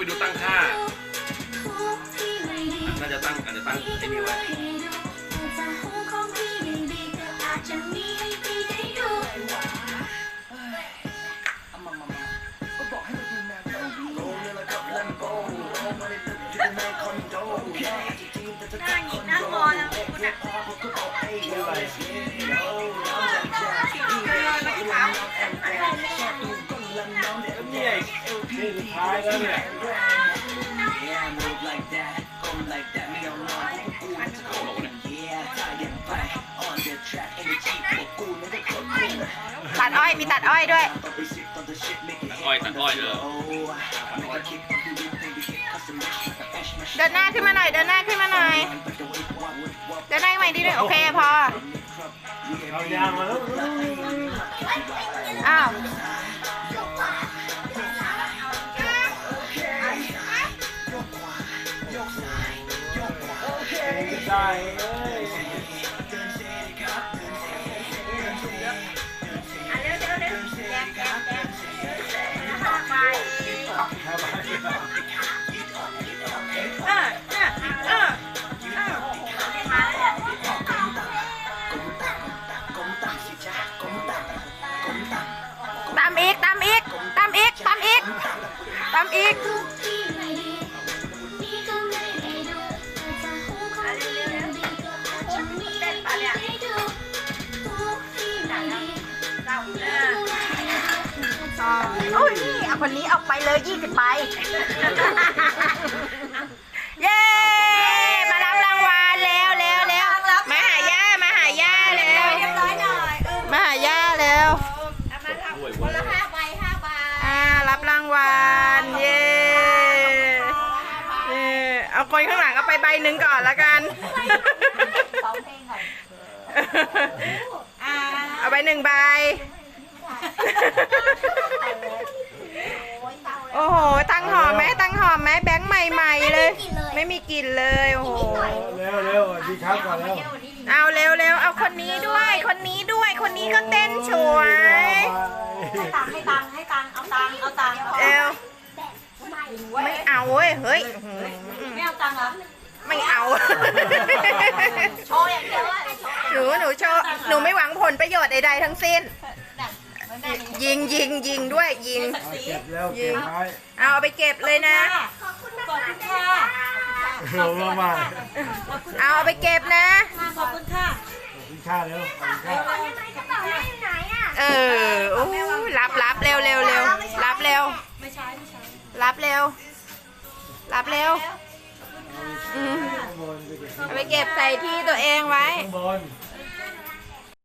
ไปดูตั้งค่าน่าจะตั้งอาจจะตั้งไอ้นี่ไว้นั่งหยิบนั่งมอแล้วคุณอะ นี่ยนี่สุดท้ายแล้วเนี่ย ตัดอ้อยมีตัดอ้อยด้วย ตัดอ้อยตัดอ้อยเด้อเดินหน้าขึ้นมาหน่อย เดินหน้าขึ้นมาหน่อย เดินหน้าใหม่ดีด้วยโอเคพอ เอายางมาแล้ว อ้าว ได้เอ้ยอะเร็ว เจ้าเอออุ้ยเอาคนนี้เอาไปเลยยี่สิบใบเย้ มารับรางวัลแล้วแล้วแล้วมาหาย่ามาหาย่าแล้วเรียบร้อยหน่อยเออมาหาย่าแล้วเอามาทำคนละห้าใบห้าใบอ่ารับรางวัลเย้เย้เอาคนข้างหลังเอาไปใบหนึ่งก่อนละกันร้องเพลงก่อนอ่า เอาไปหนึ่งใบ โอ้โห ตั้งหอมไหมตั้งหอมไหมแบงค์ใหม่ๆเลย ไม่มีกลิ่นเลย โอ้โห เร็วเร็วสวัสดีครับก่อนแล้วเอาเร็วเร็วเอาคนนี้ด้วย คนนี้ด้วย คนนี้ก็เต้นสวย ให้ตังค์ให้ตังค์ให้ตังค์เอาตังค์เอาตังค์เอวไม่เอาเว้ย เฮ้ยอื้อหือไม่เอาตังค์เหรอ ไม่เอา โชว์อย่างเดียวอะโชว์ หนูหนูโชว์หนูไม่หวังผลประโยชน์ใดๆทั้งสิ้นแบบเหมือนแม่นี่ยิงยิงยิงด้วยยิงศักดิ์ศรีเก็บแล้วเก็บไว้เอาเอาไปเก็บเลยนะ ขอบคุณขอบคุณค่ะลงมาใหม่ขอบคุณเอาเอาไปเก็บนะ ค่ะขอบคุณค่ะขอบคุณค่าเร็วขอบคุณค่าเออโอ้รับรับเร็วเร็วเร็วรับเร็วไม่ใช่ไม่ใช่รับเร็วรับเร็ว เก็บใส่ที่ตัวเองไว้ ข้างบน